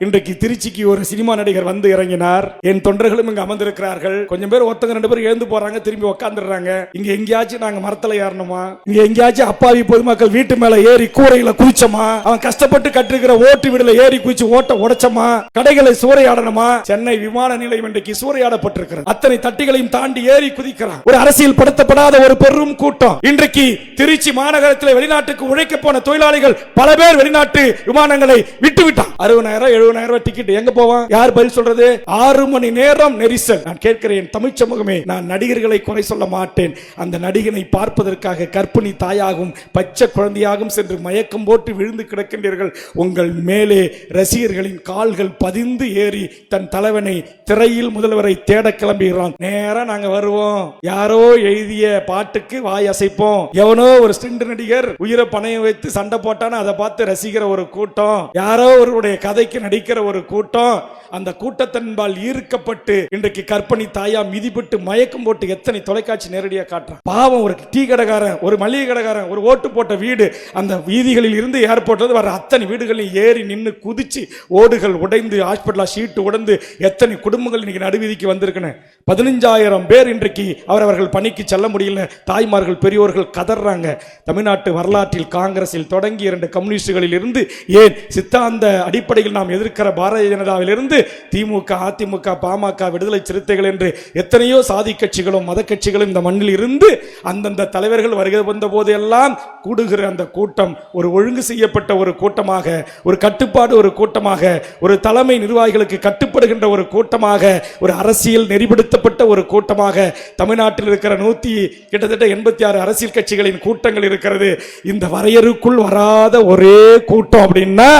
இன்றைக்கு திருச்சிக்கு ஒரு சினிமா நடிகர் வந்து இறங்கினார். என் தொண்டர்களும் இங்க அமர்ந்திருக்கிறார்கள். கொஞ்சம் பேர் ஒருத்தங்க ரெண்டு பேரும் எழுந்து போறாங்க திரும்பி உட்காந்துடுறாங்க இங்க எங்கேயாச்சும் நாங்க மரத்துல ஏறணுமா? இங்க எங்கேயாச்சும் அப்பாவி பொதுமக்கள் வீட்டு மேல ஏறி கூரையில குதிச்சோமா அவன் கஷ்டப்பட்டு கட்டிருக்கிற ஓட்டு வீடுல ஏறி குளிச்சு ஓட்ட உடைச்சோமா? கடைகளை சூறையாடணுமா? சென்னை விமான நிலையம் இன்றைக்கு சூறையாடப்பட்டிருக்கிறது. அத்தனை தட்டிகளையும் தாண்டி ஏறி குதிக்கிறான். ஒரு அரசியல் படுத்தப்படாத ஒரு பெரும் கூட்டம். இன்றைக்கு திருச்சி மாநகரத்தில் வெளிநாட்டுக்கு உழைக்க போன தொழிலாளிகள் பல பேர் வெளிநாட்டு விமானங்களை விட்டு விட்டான் அறுபதாயிரம் எழுபதாயிரம் ரூபாய் டிக்கெட் எங்க போவான்? யார் பதில் சொல்றது? ஆறு மணி நேரம் நெரிசல். நான் கேட்கிறேன் தமிழ் சமூகமே நான் நடிகர்களை குறை சொல்ல மாட்டேன். அந்த நடிகனை பார்ப்பதற்காக கற்பிணி தாயாகவும் பச்சை குழந்தையாகவும் சென்று மயக்கம் போட்டு விழுந்து கிடக்கின்றீர்கள். உங்கள் மேலே ரசிகர்களின் கால்கள் பதிந்து ஏறி தன் தலைவனை திரையில் முதல்வரை தேட கிளம்புகிறான். நேரம் நாங்க வருவோம். யாரோ எழுதிய பாட்டுக்கு வாய் அசைப்போம். எவனோ ஒரு ஸ்டிண்ட் நடிகர் உயிரை பணையம் வைத்து சண்டை போட்டான்னு அதை பார்த்து ரசிக்கிற ஒரு கூட்டம். யாரோ ஒருவருடைய கதைக்கு நடிக்கிற ஒரு கூட்டம் அந்த கூட்டத்தின்பால் ஈர்க்கப்பட்டு இன்றைக்கு கற்பனை தாயா மிதிப்பட்டு மயக்கம் போட்டு எத்தனை தொலைக்காட்சி நேரடியாக காட்டுறான். பாவம் ஒரு டீ கடைக்காரன் ஒரு மளிகை கடைக்காரன் ஒரு ஓட்டு போட்ட வீடு அந்த வீதிகளில் இருந்து ஏற்பட்டது வர அத்தனை வீடுகளில் ஏறி நின்று குதிச்சு ஓடுகள் உடைந்து ஹாஸ்பிட்டலாக ஷீட்டு உடைந்து எத்தனை குடும்பங்கள் இன்னைக்கு நடுவீதிக்கு வந்திருக்கன பதினஞ்சாயிரம் பேர் இன்றைக்கு அவரவர்கள் பணிக்கு செல்ல முடியல. தாய்மார்கள் பெரியோர்கள் கதறாங்க தமிழ்நாட்டு வரலாற்றில் காங்கிரஸில் தொடங்கி இரண்டு கம்யூனிஸ்டுகளில் இருந்து ஏன் சித்தாந்த அடிப்படையில் நாம் எதிர்க்கிற பாரதிய ஜனதாவிலிருந்து திமுக அதிமுக பாமக விடுதலை சிறுத்தைகள் என்று எத்தனையோ சாதி கட்சிகளும் மத கட்சிகளும் இந்த மண்ணில் இருந்து அந்தந்த தலைவர்கள் வருகை வந்த போதெல்லாம் கூடுகிற அந்த கூட்டம் ஒரு ஒழுங்கு செய்யப்பட்ட ஒரு கூட்டமாக ஒரு கட்டுப்பாடு ஒரு கூட்டமாக ஒரு தலைமை நிர்வாகிகளுக்கு கட்டுப்படுகின்ற ஒரு கூட்டமாக ஒரு அரசியல் நெறிப்படுத்தப்பட்ட ஒரு கூட்டமாக தமிழ்நாட்டில் இருக்கிற நூத்தி கிட்டத்தட்ட எண்பத்தி ஆறு அரசியல் கட்சிகளின் கூட்டங்கள் இருக்கிறது. இந்த வரையறுக்குள் வராத ஒரே கூட்டம் அப்படின்னா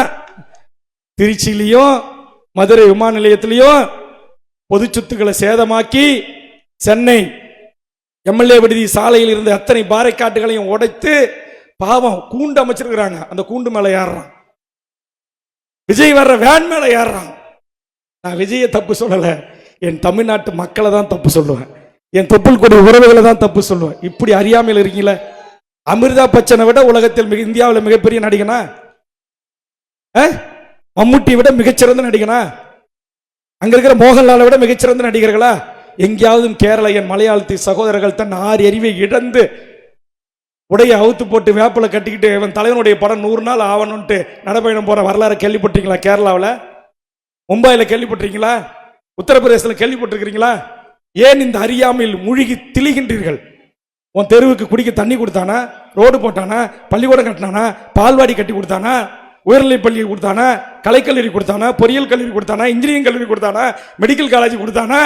திருச்சியிலையும் மதுரை விமான நிலையத்திலையும் பொது சொத்துக்களை சேதமாக்கி சென்னை எம்எல்ஏ விடுதி சாலையில் இருந்த அத்தனை பாறைக்காட்டுகளையும் உடைத்து பாவம் கூண்டு அமைச்சிருக்கிறாங்க. அந்த கூண்டு மேல ஏறுறான். விஜய் வர்ற வேன் மேல ஏறுறான். நான் விஜயை தப்பு சொல்லல. என் தமிழ்நாட்டு மக்களை தான் தப்பு சொல்லுவேன். என் தொப்புள் கூடிய உறவுகளை தான் தப்பு சொல்லுவேன். இப்படி அறியாமையில் இருக்கீங்களே? அமிர்தா பச்சனை விட உலகத்தில் மிக இந்தியாவில் மிகப்பெரிய நடிகனா? மம்முட்டியை விட மிகச்சிறந்த நடிகனா? அங்க இருக்கிற மோகன்லாலை விட மிகச்சிறந்த நடிகர்களா? எங்கேயாவது கேரள என் மலையாளத்தி சகோதரர்கள் தன் ஆறு அறிவை இழந்து உடைய அவுத்து போட்டு வேப்பில் கட்டிக்கிட்டு இவன் தலைவனுடைய படம் நூறு நாள் ஆவணும்ட்டு நடைபயணம் போற வரலாறு கேள்விப்பட்டிருக்கீங்களா கேரளாவில்? மும்பையில் கேள்விப்பட்டிருக்கீங்களா? உத்தரப்பிரதேசத்தில் கேள்விப்பட்டிருக்கிறீங்களா? ஏன் இந்த அறியாமையில் முழுகி திளிகின்றீர்கள்? உன் தெருவுக்கு குடிக்க தண்ணி கொடுத்தானா? ரோடு போட்டானா? பள்ளிக்கூடம் கட்டினானா? பால்வாடி கட்டி கொடுத்தானா? உயர்நிலை பள்ளி கொடுத்தானா கலைக்கல்லூரி கொடுத்தானா பொறியியல் கல்லூரி கொடுத்தானா இன்ஜினியரிங் கல்லூரி கொடுத்தானா மெடிக்கல் காலேஜ் கொடுத்தானா?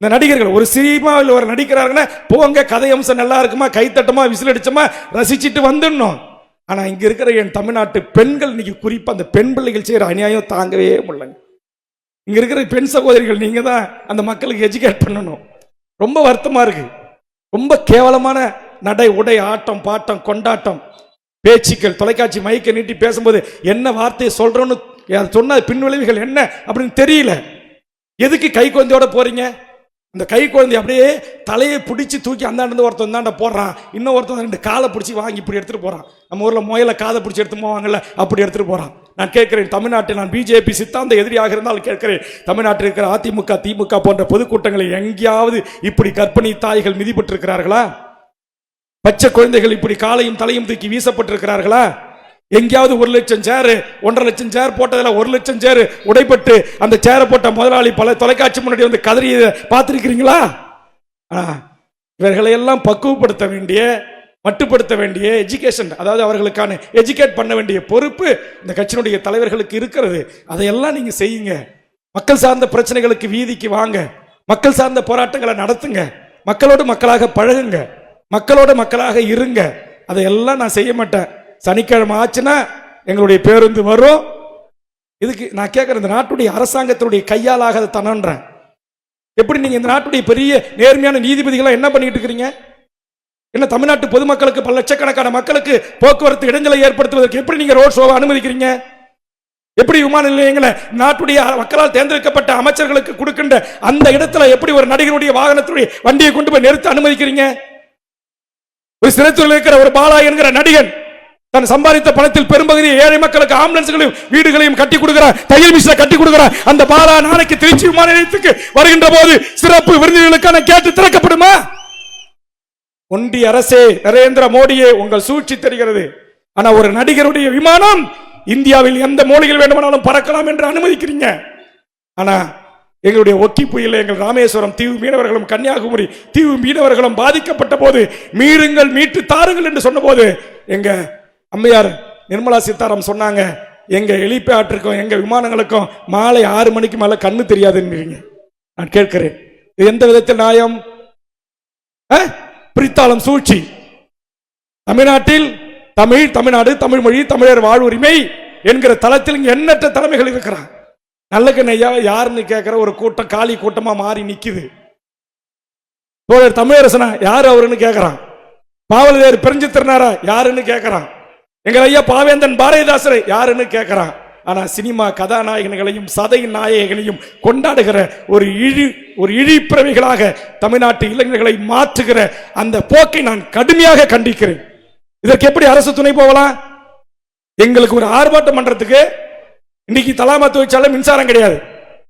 இந்த நடிகர்கள் ஒரு சினிமாவில் ஒரு நடிக்கிறாருன்னா போங்க கதை அம்சம் நல்லா இருக்குமா கைத்தட்டமா விசில் அடிச்சோமா ரசிச்சுட்டு வந்துடணும். ஆனால் இங்கே இருக்கிற என் தமிழ்நாட்டு பெண்கள் இன்னைக்கு குறிப்பாக அந்த பெண் பிள்ளைகள் செய்கிற அநியாயம் தாங்கவே முடியலங்க. இங்கே இருக்கிற பெண் சகோதரிகள் நீங்கள் தான் அந்த மக்களுக்கு எஜுகேட் பண்ணணும். ரொம்ப வருத்தமாக இருக்குது ரொம்ப கேவலமான நடை உடை ஆட்டம் பாட்டம் கொண்டாட்டம். பேச்சுக்கள் தொலைக்காட்சி மைக்கை நீட்டி பேசும்போது என்ன வார்த்தையை சொல்றோன்னு அது சொன்ன பின்விளைவுகள் என்ன அப்படின்னு தெரியல. எதுக்கு கை குழந்தையோட போறீங்க? இந்த கை குழந்தை அப்படியே தலையை பிடிச்சி தூக்கி அந்தாண்டு ஒருத்தன் தாண்ட போடுறான். இன்னும் ஒருத்தன் ரெண்டு காலை பிடிச்சி வாங்கி இப்படி எடுத்துகிட்டு போகிறான் நம்ம ஊரில் முயல காதை பிடிச்சி எடுத்து போவாங்கல்ல அப்படி எடுத்துகிட்டு போகிறான் நான் கேட்கிறேன் தமிழ்நாட்டில் நான் பிஜேபி சித்தாந்த எதிரியாக இருந்தால் கேட்கிறேன் தமிழ்நாட்டில் இருக்கிற அதிமுக திமுக போன்ற பொதுக்கூட்டங்களில் எங்கேயாவது இப்படி கற்பனை தாய்கள் மிதிப்பட்டிருக்கிறார்களா? பச்சை குழந்தைகள் இப்படி காலையும் தலையும் தூக்கி வீசப்பட்டிருக்கிறார்களா? எங்கேயாவது ஒரு லட்சம் சேரு ஒன்றரை லட்சம் சேர் போட்டதில் ஒரு லட்சம் சேரு உடைப்பட்டு அந்த சேரை போட்ட முதலாளி பல தொலைக்காட்சி முன்னாடி வந்து கதறி பார்த்துருக்கிறீங்களா? ஆ, இவர்களை எல்லாம் பக்குவப்படுத்த வேண்டிய மட்டுப்படுத்த வேண்டிய எஜுகேஷன் அதாவது அவர்களுக்கான எஜுகேட் பண்ண வேண்டிய பொறுப்பு இந்த கட்சியினுடைய தலைவர்களுக்கு இருக்கிறது. அதையெல்லாம் நீங்கள் செய்யுங்க. மக்கள் சார்ந்த பிரச்சனைகளுக்கு வீதிக்கு வாங்க. மக்கள் சார்ந்த போராட்டங்களை நடத்துங்க. மக்களோடு மக்களாக பழகுங்க. மக்களோட மக்களாக இருங்க. அதையெல்லாம் நான் செய்ய மாட்டேன். சனிக்கிழமை ஆச்சுன்னா எங்களுடைய பேருந்து வரும். இதுக்கு நான் கேட்குறேன் இந்த நாட்டுடைய அரசாங்கத்தினுடைய கையாலாகாத தனன்றேன். எப்படி நீங்கள் இந்த நாட்டுடைய பெரிய நேர்மையான நீதிபதிகளாக என்ன பண்ணிட்டு இருக்கிறீங்க? என்ன தமிழ்நாட்டு பொதுமக்களுக்கு பல லட்சக்கணக்கான மக்களுக்கு போக்குவரத்து இடைஞ்சலை ஏற்படுத்துவதற்கு எப்படி நீங்கள் ரோட் ஷோவை அனுமதிக்கிறீங்க? எப்படி விமான நிலையங்களை நாட்டுடைய மக்களால் தேர்ந்தெடுக்கப்பட்ட அமைச்சர்களுக்கு கொடுக்கின்ற அந்த இடத்துல எப்படி ஒரு நடிகருடைய வாகனத்துடைய வண்டியை கொண்டு போய் நிறுத்த அனுமதிக்கிறீங்க? ஒரு சிறைத்துறையில் இருக்கிற ஒரு பாலா என்கிற நடிகன் தன் சம்பாதித்த பணத்தில் பெரும்பகுதியை ஏழை மக்களுக்கு ஆம்புலன்ஸ்களையும் வீடுகளையும் கட்டி கொடுக்கிறார். தையல் மிஷினை கட்டி கொடுக்கிறார். அந்த பாலா நாளைக்கு திருச்சி விமான நிலையத்துக்கு வருகின்ற போது சிறப்பு விருந்தினர்களுக்கான கேட்டு திறக்கப்படுமா? ஒன்றிய அரசே நரேந்திர மோடியே உங்கள் சூழ்ச்சி தெரிகிறது. ஆனா ஒரு நடிகருடைய விமானம் இந்தியாவில் எந்த மூலையில் வேண்டுமானாலும் பறக்கலாம் என்று அனுமதிக்கிறீங்க. ஆனா எங்களுடைய ஒக்கி புயல எங்கள் ராமேஸ்வரம் தீவு மீனவர்களும் கன்னியாகுமரி தீவு மீனவர்களும் பாதிக்கப்பட்ட போது மீறுங்கள் மீட்டு தாருங்கள் என்று சொன்னபோது எங்க அம்மையார் நிர்மலா சீதாராம் சொன்னாங்க எங்க ஆற்றுக்கும் எங்க விமானங்களுக்கும் மாலை ஆறு மணிக்கு மேல கண்ணு தெரியாதுன்றீங்க நான் கேட்கிறேன் இது எந்த விதத்தில் நியாயம்? ஆ? பிரித்தாளம் சூழ்ச்சி. தமிழ்நாட்டில் தமிழ் தமிழ்நாடு தமிழ் மொழி தமிழர் வாழ்வுரிமை என்கிற தளத்தில் எண்ணற்ற தலைமைகள் இருக்கிறான் நல்ல கண்ணையா யாருன்னு கேட்குற ஒரு கூட்டம் காலி கூட்டமாக மாறி நிற்குது தோழர் தமிழரசனா யார் அவருன்னு கேட்குறான் பாவலதேர் பிரிஞ்சு திறனாரா யாருன்னு கேட்குறான் எங்கள் ஐயா பாவேந்தன் பாரதிதாசர் யாருன்னு கேட்குறான் ஆனால் சினிமா கதாநாயகன்களையும் சதை நாயகனையும் கொண்டாடுகிற ஒரு இழி ஒரு இழிப்பிறவிகளாக தமிழ்நாட்டு இளைஞர்களை மாற்றுகிற அந்த போக்கை நான் கடுமையாக கண்டிக்கிறேன். இதற்கு எப்படி அரசு துணை போகலாம்? எங்களுக்கு ஒரு ஆர்ப்பாட்டம் பண்ணுறதுக்கு இன்னைக்கு தலாமத்து தொழிற்சாலை மின்சாரம் கிடையாது.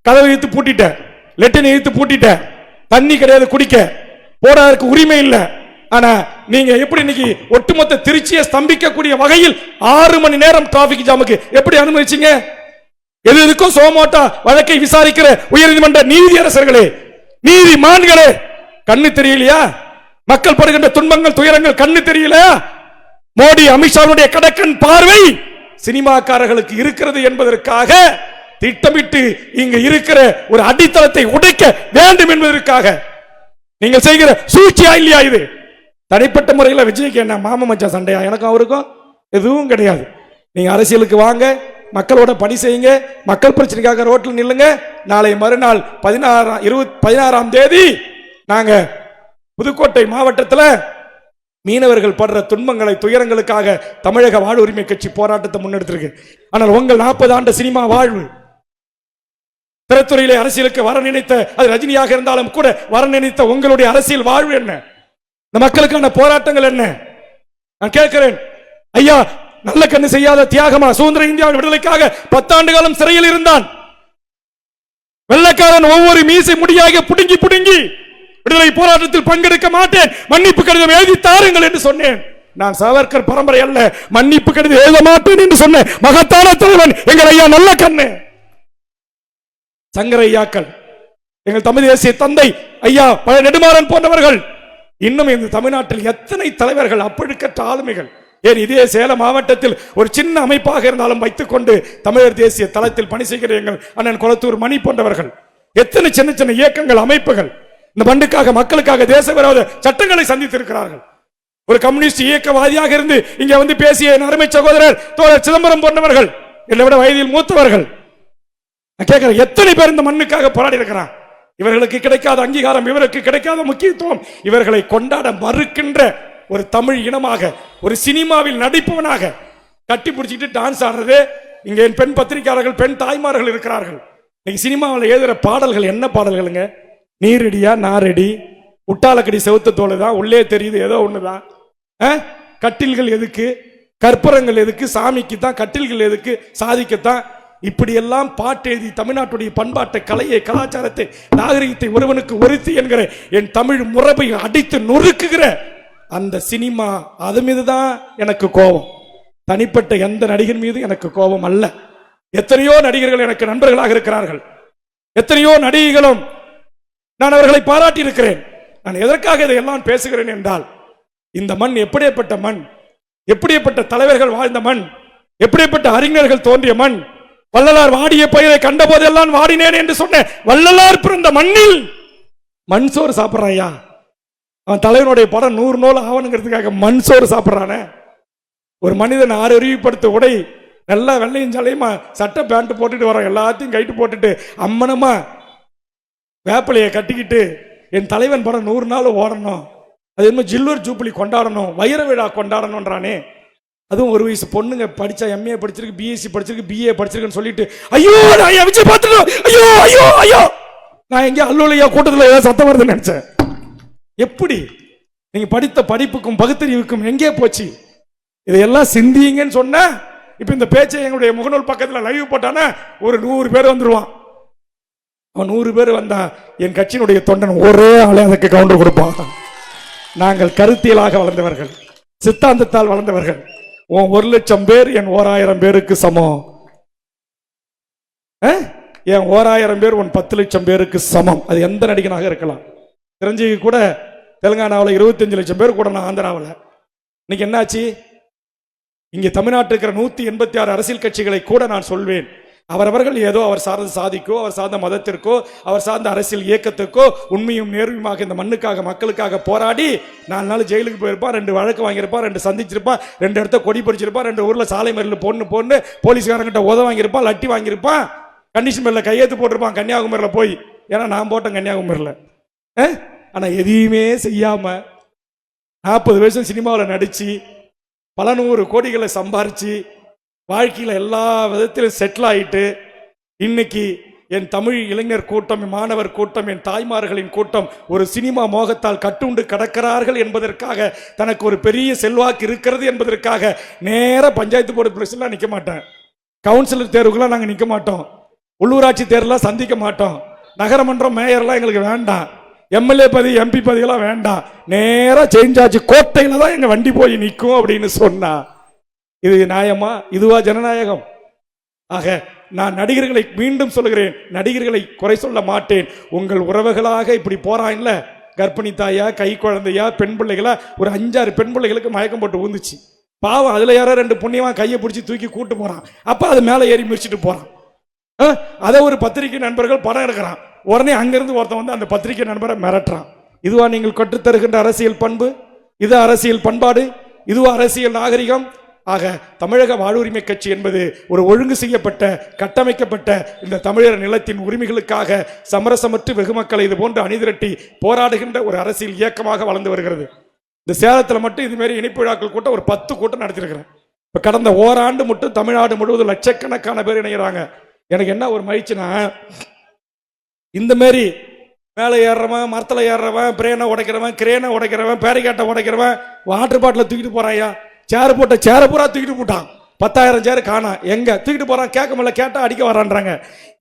கதவை இழுத்து பூட்டிட்டேன். லெட்டின் இழுத்து பூட்டிட்டேன். தண்ணி கிடையாது குடிக்க. போடாதற்கு உரிமை இல்லை. ஆனா நீங்க எப்படி இன்னைக்கு ஒட்டுமொத்த திருச்சியை ஸ்தம்பிக்கக்கூடிய வகையில் ஆறு மணி நேரம் டிராபிக் ஜாமுக்கு எப்படி அனுமதிச்சீங்க? எது எதுக்கும் சோமோட்டா வழக்கை விசாரிக்கிற உயர்நீதிமன்ற நீதியரசர்களே நீதிமான்களே கண்ணு தெரியலையா? மக்கள் படுகின்ற துன்பங்கள் துயரங்கள் கண்ணு தெரியலையா? மோடி அமித்ஷாவுடைய கடக்கன் பார்வை சினிமாக்காரர்களுக்கு இருக்கிறது என்பதற்காக திட்டமிட்டு இங்க இருக்கிற ஒரு அடித்தளத்தை உடைக்க வேண்டும் என்பதற்காக. நீங்கள் செய்கிற சூழ்ச்சியா இல்லையா இது? தனிப்பட்ட முறையில் விஜய்க்கு என்ன மாம மச்சான் சண்டையா? எனக்கும் அவருக்கும் எதுவும் கிடையாது. நீங்க அரசியலுக்கு வாங்க மக்களோட பணி செய்யுங்க மக்கள் பிரச்சனைக்காக ரோட்டில் நில்லுங்க. நாளை மறுநாள் பதினாறாம் இருபத்தி பதினாறாம் தேதி நாங்க புதுக்கோட்டை மாவட்டத்தில் மீனவர்கள் படுற துன்பங்களை துயரங்களுக்காக தமிழக வாழ்வுரிமை கட்சி போராட்டத்தை முன்னெடுத்திருக்கு. ஆனால் உங்கள் நாற்பது ஆண்டு சினிமா வாழ்வு திரைத்துறையிலே அரசியலுக்கு வர நினைத்த அது ரஜினியாக இருந்தாலும் கூட வர நினைத்த உங்களுடைய அரசியல் வாழ்வு என்ன? இந்த மக்களுக்கான போராட்டங்கள் என்ன? நான் கேட்கிறேன். ஐயா நல்ல கண்ணு செய்யாத தியாகமா சுதந்திர இந்தியாவின் விடுதலைக்காக பத்தாண்டு காலம் சிறையில் இருந்தான். வெள்ளக்காரன் ஒவ்வொரு மீசை முடியாக புடுங்கி புடுங்கி விடுதலை போராட்டத்தில் பங்கெடுக்க மாட்டேன். மன்னிப்பு கடிதம் எழுதி தாருங்கள் என்று சொன்னேன். நான் சாவர்கர் பரம்பரை அல்ல. மன்னிப்பு கடிதம் எழுத மாட்டேன் என்று சொன்ன மகத்தான தலைவன் எங்கள் ஐயா நல்ல கண்ணு சங்கர ஐயாக்கள் எங்கள் தமிழ் தேசிய தந்தை ஐயா பல நெடுமாறன் போன்றவர்கள் இன்னும் இந்த தமிழ்நாட்டில் எத்தனை தலைவர்கள் அப்பழுக்கற்ற ஆளுமைகள். ஏன் இதே சேலம் மாவட்டத்தில் ஒரு சின்ன அமைப்பாக இருந்தாலும் வைத்துக்கொண்டு தமிழர் தேசிய தளத்தில் பணி செய்கிற எங்கள் அண்ணன் குளத்தூர் மணி போன்றவர்கள் எத்தனை சின்ன சின்ன இயக்கங்கள் அமைப்புகள் இந்த பண்டுக்காக மக்களுக்காக தேச விரோத சட்டங்களை சந்தித்திருக்கிறார்கள். ஒரு கம்யூனிஸ்ட் இயக்கவாதியாக இருந்து இங்க வந்து பேசிய அருமை சகோதரர் தோழர் சிதம்பரம் போன்றவர்கள் என்னை விட வயதில் மூத்தவர்கள் நான் கேட்கிறேன் எத்தனை பேர் இந்த மண்ணுக்காக போராடி இருக்கிறான் இவர்களுக்கு கிடைக்காத அங்கீகாரம் இவருக்கு கிடைக்காத முக்கியத்துவம் இவர்களை கொண்டாட மறுக்கின்ற ஒரு தமிழ் இனமாக ஒரு சினிமாவில் நடிப்பவனாக கட்டி பிடிச்சிட்டு டான்ஸ் ஆடுறது இங்கே என் பெண் பத்திரிகையாளர்கள் பெண் தாய்மார்கள் இருக்கிறார்கள். இன்னைக்கு சினிமாவில் எழுதுகிற பாடல்கள் என்ன பாடல்களுங்க? நீ ரெடியா நான் ரெடி. முட்டாளக்கடி செவுத்த தோலை தான் உள்ளே தெரியுது ஏதோ ஒன்று ஆ? கட்டில்கள் எதுக்கு? கற்பூரங்கள் எதுக்கு? சாமிக்கு தான் கட்டில்கள் எதுக்கு? சாதிக்கத்தான். இப்படியெல்லாம் பாட்டு எழுதி தமிழ்நாட்டுடைய பண்பாட்டை கலையை கலாச்சாரத்தை நாகரிகத்தை ஒருவனுக்கு ஒருத்தி என்கிற என் தமிழ் முறவை அடித்து நொறுக்குகிற அந்த சினிமா அது மீது தான் எனக்கு கோபம். தனிப்பட்ட எந்த நடிகர் மீது எனக்கு கோபம் அல்ல. எத்தனையோ நடிகர்கள் எனக்கு நண்பர்களாக இருக்கிறார்கள். எத்தனையோ நடிகைகளும் நான் அவர்களை பாராட்டி இருக்கிறேன் நான் எதற்காக இதையெல்லாம் பேசுகிறேன் என்றால் இந்த மண் எப்படியப்பட்ட மண் எப்படியப்பட்ட தலைவர்கள் வாழ்ந்த மண் எப்படிப்பட்ட அறிஞர்கள் தோன்றிய மண் வள்ளலார் வாடிய பயிரை கண்ட போதெல்லாம் வாடினேன் என்று சொன்ன வள்ளலார் பிறந்த மண்ணில் மண் சோறு சாப்பிட்றான் ஐயா. அவன் தலைவனுடைய படம் நூறு நூல் ஆகணுங்கிறதுக்காக மண் சோறு சாப்பிட்றானே. ஒரு மனிதன் ஆறு அறிவுப்படுத்த உடை நல்லா வெள்ளையும் சலையுமா சட்டை பேண்ட் போட்டுட்டு வரோம் எல்லாத்தையும் கைட்டு போட்டுட்டு அம்மனமா வேப்பிலையை கட்டிக்கிட்டு என் தலைவன் படம் நூறு நாள் ஓடணும். அது என்ன ஜில்வர் ஜூப்ளி கொண்டாடணும். வைர விழா கொண்டாடணுன்றானே அதுவும் ஒரு வயசு பொண்ணுங்க படிச்சா எம்ஏ படிச்சிருக்கு பிஎஸ்சி படிச்சிருக்கு பிஏ படிச்சிருக்குன்னு சொல்லிட்டு ஐயோ நான் ஐயா விஜய் பார்த்துட்டோம். ஐயோ ஐயோ ஐயோ. நான் எங்கேயோ அல்லோலையா கூட்டத்தில் ஏதாவது சத்தம் வருதுன்னு நினைச்சேன். எப்படி? நீங்கள் படித்த படிப்புக்கும் பகுத்தறிவுக்கும் எங்கே போச்சு? இதையெல்லாம் சிந்திங்கன்னு சொன்ன இப்போ இந்த பேச்சை எங்களுடைய முகநூல் பக்கத்தில் லைவ் போட்டானா ஒரு நூறு பேர் வந்துருவான். அவன் நூறு பேர் வந்தா என் கட்சியினுடைய தொண்டன் ஒரே ஆளே அதுக்கு கவுண்டர் கொடுப்பான். நாங்கள் கருத்தியலாக வளர்ந்தவர்கள் சித்தாந்தத்தால் வளர்ந்தவர்கள். உன் ஒரு லட்சம் பேர் என் ஓராயிரம் பேருக்கு சமம். என் ஓராயிரம் பேர் உன் பத்து லட்சம் பேருக்கு சமம். அது எந்த நடிகனாக இருக்கலாம். தெரிஞ்சு கூட தெலுங்கானாவில் இருபத்தஞ்சு லட்சம் பேர் கூட நான் ஆந்திராவில். இன்னைக்கு என்னாச்சு? இங்கே தமிழ்நாட்டில் இருக்கிற நூற்றி எண்பத்தி ஆறு அரசியல் கட்சிகளை கூட நான் சொல்வேன். அவரவர்கள் ஏதோ அவர் சார்ந்த சாதிக்கோ அவர் சார்ந்த மதத்திற்கோ அவர் சார்ந்த அரசியல் இயக்கத்துக்கோ உண்மையும் நேர்மையுமாக இந்த மண்ணுக்காக மக்களுக்காக போராடி நாலு நாள் ஜெயிலுக்கு போயிருப்பான் ரெண்டு வழக்கு வாங்கியிருப்பான் ரெண்டு சந்திச்சிருப்பான் ரெண்டு இடத்த கொடி பிடிச்சிருப்பான் ரெண்டு ஊரில் சாலை மறியல் பொண்ணு பொண்ணு போலீஸ்காரங்கிட்ட உத வாங்கியிருப்பான் லட்டி வாங்கியிருப்பான் கண்டிஷன் மேல கையெழுத்து போட்டிருப்பான் கன்னியாகுமரியில் போய். ஏன்னா நான் போட்டேன் கன்னியாகுமரியில். ஆனால் எதையுமே செய்யாமல் நாற்பது வருஷம் சினிமாவில் நடித்து பல நூறு கோடிகளை சம்பாரித்து வாழ்க்கையில் எல்லா விதத்திலும் செட்டில் ஆகிட்டு இன்னைக்கு என் தமிழ் இளைஞர் கூட்டம் என் மாணவர் கூட்டம் என் தாய்மார்களின் கூட்டம் ஒரு சினிமா மோகத்தால் கட்டுண்டு கடக்கிறார்கள் என்பதற்காக தனக்கு ஒரு பெரிய செல்வாக்கு இருக்கிறது என்பதற்காக நேராக பஞ்சாயத்து போர்டு பிரச்சனை நிற்க மாட்டேன். கவுன்சிலர் தேர்வுக்கெல்லாம் நாங்கள் நிற்க மாட்டோம். உள்ளூராட்சி தேர்தலாம் சந்திக்க மாட்டோம். நகரமன்றம் மேயர்லாம் எங்களுக்கு வேண்டாம். எம்எல்ஏ பதவி எம்பி பதவியெல்லாம் வேண்டாம். நேராக சேஞ்ச் ஆச்சு. கோட்டையில் தான் எங்கள் வண்டி போய் நிற்கும் அப்படின்னு சொன்னான் இது நியாயமா? இதுவா ஜனநாயகம்? ஆக நான் நடிகர்களை மீண்டும் சொல்லுகிறேன் நடிகர்களை குறை சொல்ல மாட்டேன். உங்கள் உறவுகளாக இப்படி போறாங்கல்ல கர்ப்பிணி தாயா கை குழந்தையா பெண் பிள்ளைகளா? ஒரு அஞ்சாறு பெண் பிள்ளைகளுக்கு மயக்கம் போட்டு ஊந்துச்சு. பாவம் அதுல யாரோ ரெண்டு புண்ணியமா கையை பிடிச்சி தூக்கி கூட்டு போறான். அப்ப அது மேலே ஏறி மிதிச்சிட்டு போறான். அதை ஒரு பத்திரிகை நண்பர்கள் படம் எடுக்கிறான். உடனே அங்கிருந்து ஒருத்தன் வந்து அந்த பத்திரிகை நண்பரை மிரட்டுறான். இதுவா நீங்கள் கற்றுத்தருகின்ற அரசியல் பண்பு? இது அரசியல் பண்பாடு? இதுவா அரசியல் நாகரிகம்? ஆக தமிழக வாழ்வுரிமை கட்சி என்பது ஒரு ஒழுங்கு செய்யப்பட்ட கட்டமைக்கப்பட்ட இந்த தமிழர் நிலத்தின் உரிமைகளுக்காக சமரசமற்று வெகுமக்களை இது போன்று அணிதிரட்டி போராடுகின்ற ஒரு அரசியல் இயக்கமாக வளர்ந்து வருகிறது. இந்த சேலத்தில் மட்டும் இதுமாரி இனிப்பு இணைப்பு விழாக்கள் கூட்டம் ஒரு பத்து கூட்டம் நடத்திருக்கிறேன். இப்போ கடந்த ஓராண்டு மட்டும் தமிழ்நாடு முழுவதும் லட்சக்கணக்கான பேர் இணைகிறாங்க. எனக்கு என்ன ஒரு மகிழ்ச்சினா இந்த மாரி மேலே ஏறுறவன் மரத்தில் ஏறுறவன் பிரேனை உடைக்கிறவன் கிரேனை உடைக்கிறவன் பேரிகாட்டை உடைக்கிறவன் வாட்டர் பாட்டில் தூக்கிட்டு போகிறாயா சேர் போட்ட சேரை பூரா தூக்கிட்டு போட்டான். பத்தாயிரம் சேர் காணா. எங்க? தூக்கிட்டு போறான். கேட்க முடியல. கேட்டா அடிக்க வரான்றாங்க.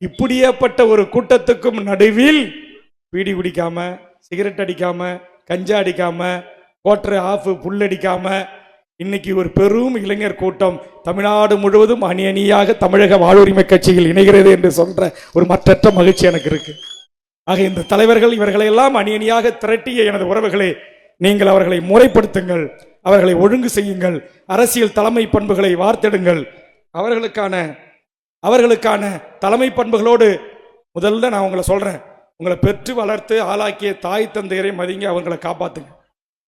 இப்படியேப்பட்ட ஒரு கூட்டத்துக்கும் நடுவில் பீடி குடிக்காம சிகரெட் அடிக்காம கஞ்சா அடிக்காம ஆஃபு ஆஃப் புல்லடிக்காம இன்னைக்கு ஒரு பெரும் இளைஞர் கூட்டம் தமிழ்நாடு முழுவதும் அணி அணியாக தமிழக வாழ்வுரிமை கட்சியில் இணைகிறது என்று சொல்ற ஒரு மற்றற்ற மகிழ்ச்சி எனக்கு இருக்கு. ஆக இந்த தலைவர்கள் இவர்களையெல்லாம் அணி அணியாக திரட்டிய எனது உறவுகளே நீங்கள் அவர்களை முறைப்படுத்துங்கள். அவர்களை ஒழுங்கு செய்யுங்கள். அரசியல் தலைமை பண்புகளை வார்த்தெடுங்கள். அவர்களுக்கான அவர்களுக்கான தலைமை பண்புகளோடு முதல்ல நான் உங்களை சொல்கிறேன் உங்களை பெற்று வளர்த்து ஆளாக்கிய தாய் தந்தையரை மதிங்க அவங்களை காப்பாற்றுங்க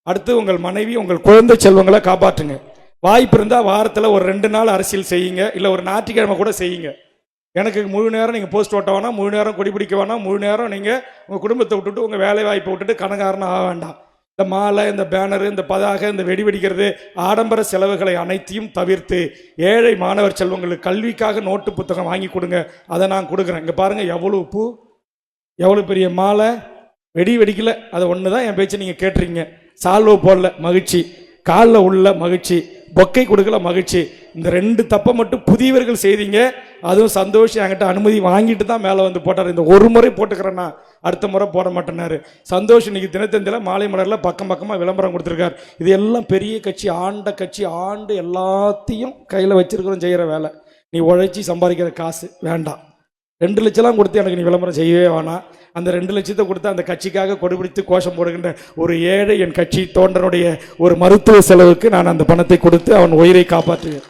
அடுத்து உங்கள் மனைவி உங்கள் குழந்தை செல்வங்களை காப்பாற்றுங்க. வாய்ப்பு இருந்தால் வாரத்தில் ஒரு ரெண்டு நாள் அரசியல் செய்யுங்க. இல்லை ஒரு ஞாயிற்றுக்கிழமை கூட செய்யுங்க. எனக்கு முழு நேரம் நீங்கள் போஸ்ட் ஓட்ட வேணாம் முழு நேரம் கொடி பிடிக்க வேணாம் முழு நேரம் நீங்கள் உங்கள் குடும்பத்தை விட்டுட்டு உங்கள் வேலை வாய்ப்பை விட்டுட்டு கணக்காரனாக ஆக வேண்டாம். இந்த மாலை இந்த பேனரு இந்த பதாக இந்த வெடி வெடிக்கிறது ஆடம்பர செலவுகளை அனைத்தையும் தவிர்த்து ஏழை மாணவர் செல்வங்களுக்கு கல்விக்காக நோட்டு புத்தகம் வாங்கி கொடுங்க. அதை நான் கொடுக்குறேன். இங்கே பாருங்கள் எவ்வளோ பூ? எவ்வளோ பெரிய மாலை? வெடி வெடிக்கல. அதை ஒன்று தான் என் பேச்சு நீங்கள் கேட்டுறீங்க சால்வோ போடல. மகிழ்ச்சி. காலில் உள்ள மகிழ்ச்சி. பொக்கை கொடுக்கல மகிழ்ச்சி. இந்த ரெண்டு தப்பை மட்டும் புதியவர்கள் செய்தீங்க. அதுவும் சந்தோஷம். என்கிட்ட அனுமதி வாங்கிட்டு தான் மேலே வந்து போட்டார். இந்த ஒரு முறை போட்டுக்கிறேன்னா அடுத்த முறை போட மாட்டேனாரு சந்தோஷ் இன்னைக்கு தினத்தந்தியில் மாலை மலரில் பக்கம் பக்கமாக விளம்பரம் கொடுத்துருக்காரு. இது எல்லாம் பெரிய கட்சி ஆண்ட கட்சி ஆண்டு எல்லாத்தையும் கையில் வச்சிருக்கிறோம் செய்கிற வேலை. நீ உழைச்சி சம்பாதிக்கிற காசு வேண்டாம். ரெண்டு லட்சம்லாம் கொடுத்து எனக்கு நீ விளம்பரம் செய்யவே வேணாம். அந்த ரெண்டு லட்சத்தை கொடுத்து அந்த கட்சிக்காக கொடுபிடித்து கோஷம் போடுகின்ற ஒரு ஏழை என் கட்சி தோன்றனுடைய ஒரு மருத்துவ செலவுக்கு நான் அந்த பணத்தை கொடுத்து அவன் உயிரை காப்பாற்றுவேன்.